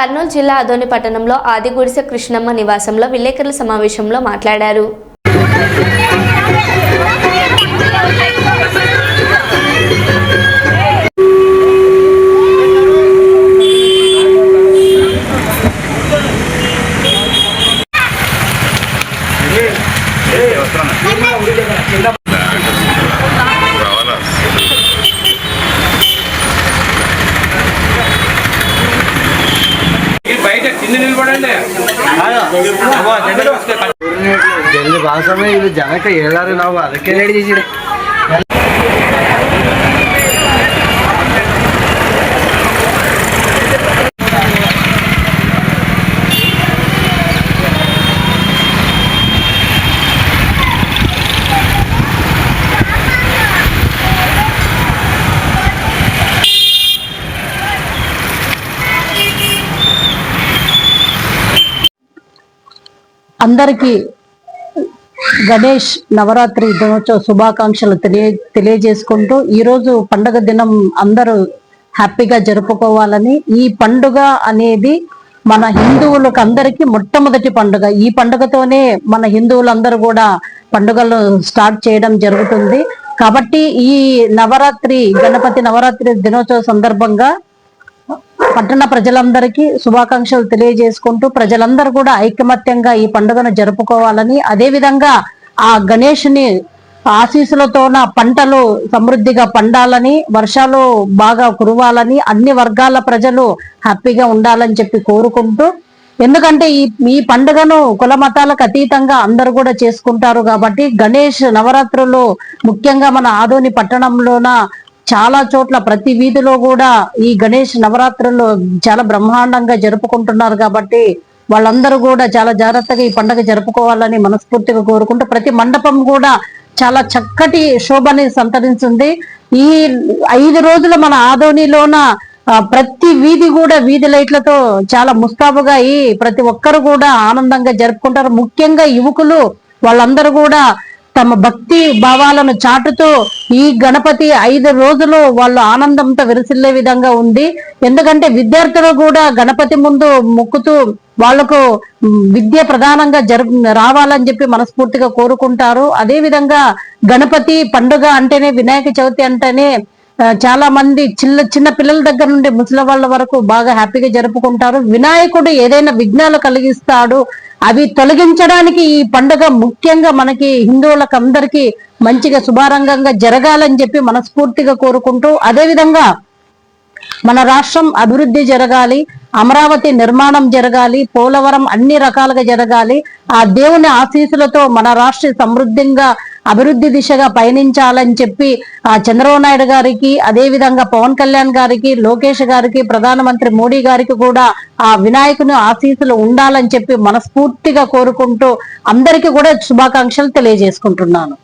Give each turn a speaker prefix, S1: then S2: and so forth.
S1: కర్నూలు జిల్లా అదోని పట్టణంలో ఆదిగుడిసె కృష్ణమ్మ నివాసంలో విలేకరుల సమావేశంలో మాట్లాడారు.
S2: రావాలా
S3: ಜಲ್ದಿ ಭಾಷೆ ಇದು ಜನಕ್ಕೆ ಹೇಳಾರಿ ನಾವು ಅದಕ್ಕೆ ಹೇಳಿದ್ದೀವಿ
S4: అందరికీ గణేష్ నవరాత్రి దినోత్సవ శుభాకాంక్షలు తెలియ తెలియజేసుకుంటూ ఈరోజు పండుగ దినం అందరూ హ్యాపీగా జరుపుకోవాలని ఈ పండుగ అనేది మన హిందువులకు అందరికీ మొట్టమొదటి పండుగ. ఈ పండుగతోనే మన హిందువులందరూ కూడా పండుగలు స్టార్ట్ చేయడం జరుగుతుంది. కాబట్టి ఈ నవరాత్రి గణపతి నవరాత్రి దినోత్సవ సందర్భంగా పట్టణ ప్రజలందరికీ శుభాకాంక్షలు తెలియజేసుకుంటూ ప్రజలందరూ కూడా ఐకమత్యంగా ఈ పండుగను జరుపుకోవాలని అదేవిధంగా ఆ గణేష్ని ఆశీస్సులతోన పంటలు సమృద్ధిగా పండాలని వర్షాలు బాగా కురవాలని అన్ని వర్గాల ప్రజలు హ్యాపీగా ఉండాలని చెప్పి కోరుకుంటూ ఎందుకంటే ఈ ఈ పండుగను కుల మతాలకు అతీతంగా అందరూ కూడా చేసుకుంటారు కాబట్టి గణేష్ నవరాత్రులు ముఖ్యంగా మన ఆదోని పట్టణంలోన చాలా చోట్ల ప్రతి వీధిలో కూడా ఈ గణేష్ నవరాత్రులు చాలా బ్రహ్మాండంగా జరుపుకుంటున్నారు కాబట్టి వాళ్ళందరూ కూడా చాలా జాగ్రత్తగా ఈ పండుగ జరుపుకోవాలని మనస్ఫూర్తిగా కోరుకుంటూ ప్రతి మండపం కూడా చాలా చక్కటి శోభని సంతరించింది. ఈ ఐదు రోజులు మన ఆదోనిలోన ప్రతి వీధి కూడా వీధి లైట్లతో చాలా ముస్తాబుగా అయి ప్రతి ఒక్కరు కూడా ఆనందంగా జరుపుకుంటారు. ముఖ్యంగా యువకులు వాళ్ళందరూ కూడా తమ భక్తి భావాలను చాటుతూ ఈ గణపతి ఐదు రోజులు వాళ్ళు ఆనందంతో విరసిల్లే విధంగా ఉంది ఎందుకంటే విద్యార్థులు కూడా గణపతి ముందు మొక్కుతూ వాళ్ళకు విద్య ప్రధానంగా జరు రావాలని చెప్పి మనస్ఫూర్తిగా కోరుకుంటారు. అదే విధంగా గణపతి పండుగ అంటేనే వినాయక చవితి అంటేనే చాలా మంది చిన్న చిన్న పిల్లల దగ్గర నుండి ముసలి వాళ్ళ వరకు బాగా హ్యాపీగా జరుపుకుంటారు. వినాయకుడు ఏదైనా విఘ్నాలు కలిగిస్తాడు. అవి తొలగించడానికి ఈ పండుగ ముఖ్యంగా మనకి హిందువులకు అందరికీ మంచిగా శుభారంగంగా జరగాలని చెప్పి మనస్ఫూర్తిగా కోరుకుంటూ అదేవిధంగా మన రాష్ట్రం అభివృద్ధి జరగాలి అమరావతి నిర్మాణం జరగాలి పోలవరం అన్ని రకాలుగా జరగాలి ఆ దేవుని ఆశీస్సులతో మన రాష్ట్ర సమృద్ధిగా అభివృద్ధి దిశగా పయనించాలని చెప్పి ఆ చంద్రబాబు నాయుడు గారికి అదే విధంగా పవన్ కళ్యాణ్ గారికి లోకేష్ గారికి ప్రధానమంత్రి మోడీ గారికి కూడా ఆ వినాయకుని ఆశీస్సులు ఉండాలని చెప్పి మనస్ఫూర్తిగా కోరుకుంటూ అందరికీ కూడా శుభాకాంక్షలు తెలియజేసుకుంటున్నాను.